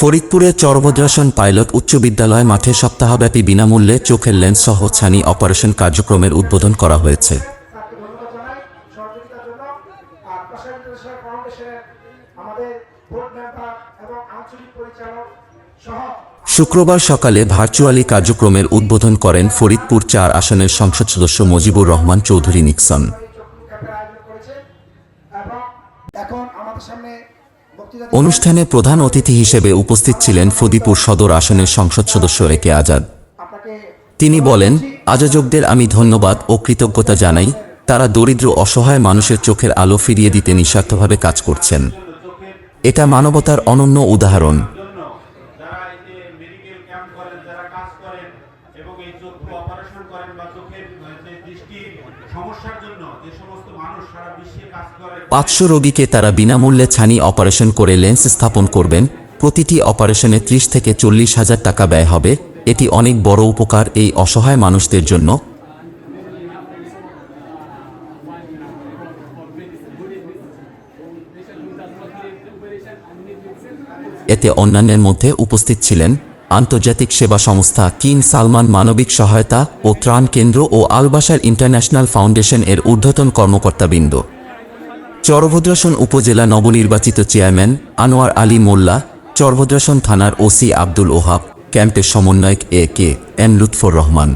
ফরিদপুরের চরভদ্রাসন পাইলট উচ্চ বিদ্যালয় মাঠে সপ্তাহব্যাপী বিনামূল্যে চোখের লেন্স সহ ছানি অপারেশন কার্যক্রমের উদ্বোধন করা হয়েছে। শুক্রবার সকালে ভার্চুয়ালি কার্যক্রমের উদ্বোধন করেন ফরিদপুর চার আসনের সংসদ সদস্য মজিবুর রহমান চৌধুরী নিক্সন। এখন আমাদের সামনে অনুষ্ঠানে প্রধান অতিথি হিসেবে উপস্থিত ছিলেন ফদিপুর সদর আসনের সংসদ সদস্য এ কে আজাদ। তিনি বলেন আয়োজকদের আমি ধন্যবাদ ও কৃতজ্ঞতা জানাই। তারা দরিদ্র অসহায় মানুষের চোখের আলো ফিরিয়ে দিতে নিঃস্বার্থভাবে কাজ করছেন। এটা মানবতার অনন্য উদাহরণ। এবং এই চক্ষু অপারেশন করেন বা চোখের দৃষ্টির সমস্যার জন্য যে সমস্ত মানুষ সারা বিশ্বে কাজ করে। পাঁচশো রোগীকে তারা বিনামূল্যে ছানি অপারেশন করে লেন্স স্থাপন করবেন। প্রতিটি অপারেশনে ত্রিশ থেকে চল্লিশ হাজার টাকা ব্যয় হবে। এটি অনেক বড় উপকার এই অসহায় মানুষদের জন্য। এতে অন্যান্যের মধ্যে উপস্থিত ছিলেন আন্তর্জাতিক সেবা সংস্থা কিন সালমান মানবিক সহায়তা ও ত্রাণ কেন্দ্র ও আলবাসার ইন্টারন্যাশনাল ফাউন্ডেশন এর ঊর্ধ্বতন কর্মকর্তাবৃন্দ। চরভদ্রাসন উপজেলা নবনির্বাচিত চেয়ারম্যান আনোয়ার আলী মোল্লা, চরভদ্রাসন থানার ওসি আব্দুল ওহাব, ক্যাম্পের সমন্বয়ক A K M Lutfor Rahman.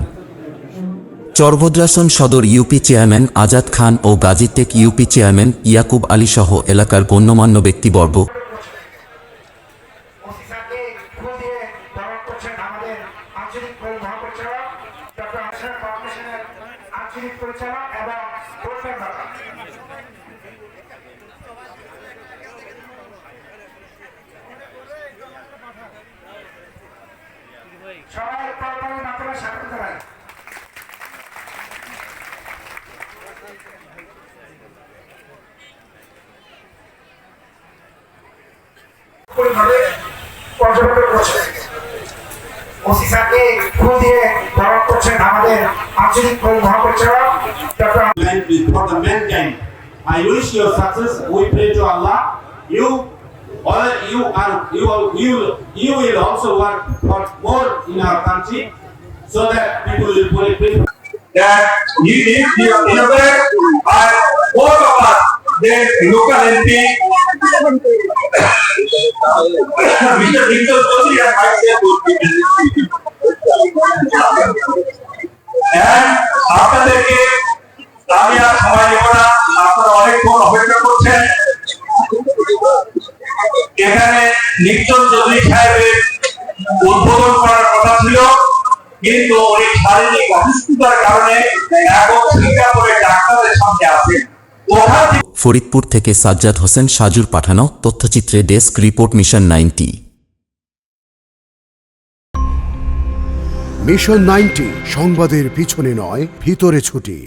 Charbhadrasan সদর ইউপি চেয়ারম্যান আজাদ খান ও গাজীটেক ইউপি চেয়ারম্যান ইয়াকুব আলী সহ এলাকার গণ্যমান্য ব্যক্তিবর্গ অফিসারকে ফুল দিয়ে বরণ করছেন আমাদের আঞ্চলিক মহাপরিচালক ডক্টর হাসান ফাউন্ডেশনের আঞ্চলিক পরিচালক এবং বোর্ড মেম্বার সবাই পরপরের মাধ্যমে স্বাগত জানাই পরিভাবে পর্যবেক্ষণ করছেন ওসি স্যারকে ফুল দিয়ে বরণ করছেন আমাদের আঞ্চলিক মহাপরিচালক doctor man for the mankind. I wish you success. We pray to Allah. You, all you are you are, you you will also work for more in our country, so that people will pray. pray. that he is the innovator and both of us, the local MP, আপনাদেরকে আমি আর সময় নেব না আপনারা অনেকক্ষণ অপেক্ষা করছেন। এখানে নিকচন চৌধুরী সাহেবের উদ্বোধন করার কথা ছিল, কিন্তু উনি শারীরিক অসুস্থতার কারণে এখন সিঙ্গাপুরে ডাক্তারের সামনে আছেন। ওখান ফরিদপুর থেকে সাজ্জাদ হোসেন সাজুর পাঠানো তথ্যচিত্রে desk report mission ninety. Mission ninety, সংবাদের পিছনে নয়, ভিতরে ছুটি।